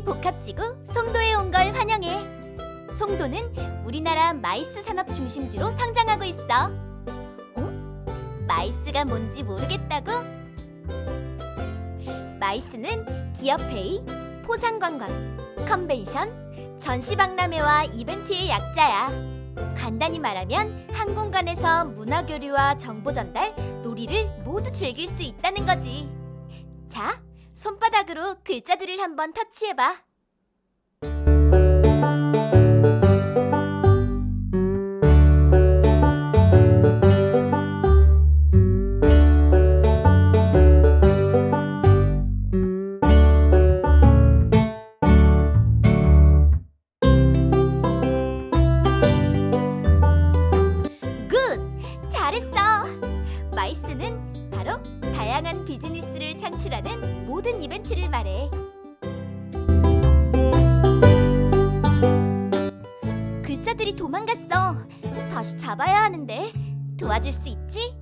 복합지구 송도에 온 걸 환영해. 송도는 우리나라 마이스 산업 중심지로 성장하고 있어. 어? 마이스가 뭔지 모르겠다고? 마이스는 기업회의, 포상관광, 컨벤션, 전시박람회와 이벤트의 약자야. 간단히 말하면 한 공간에서 문화 교류와 정보 전달, 놀이를 모두 즐길 수 있다는 거지. 자, 손바닥으로 글자들을 한번 터치해봐. 굿! 잘했어! 마이스는 바로 다양한 비즈니스를 창출하는 모든 이벤트를 말해. 글자들이 도망갔어. 다시 잡아야 하는데 도와줄 수 있지?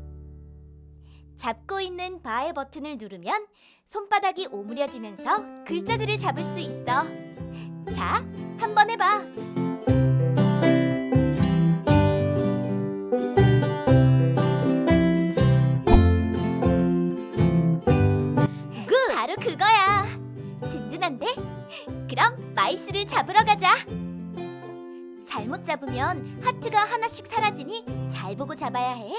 잡고 있는 바의 버튼을 누르면 손바닥이 오므려지면서 글자들을 잡을 수 있어. 자, 한번 해봐. 든든한데? 그럼 마이스를 잡으러 가자. 잘못 잡으면 하트가 하나씩 사라지니 잘 보고 잡아야 해.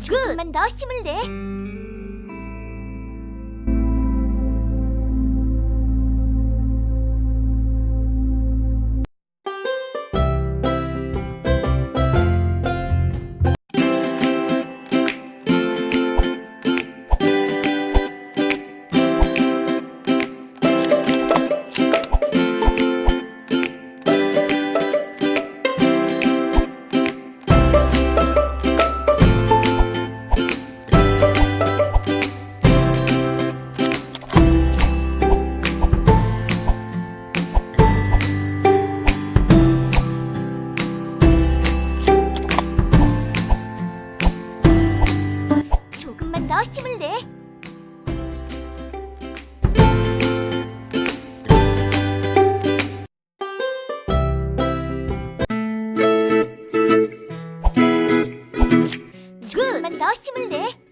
조금만 더 힘을 내. 힘을 내.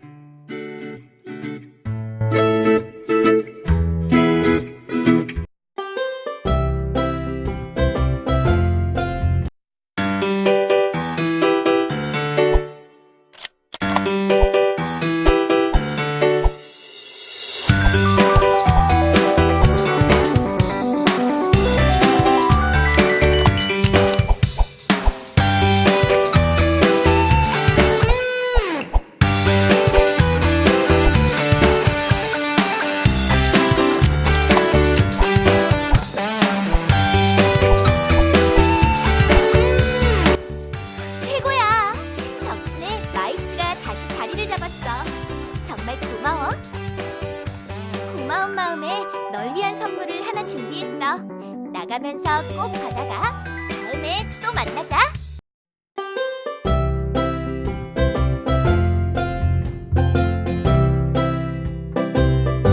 고마워. 고마운 마음에 널 위한 선물을 하나 준비했어. 나가면서 꼭 받아가. 다음에 또 만나자.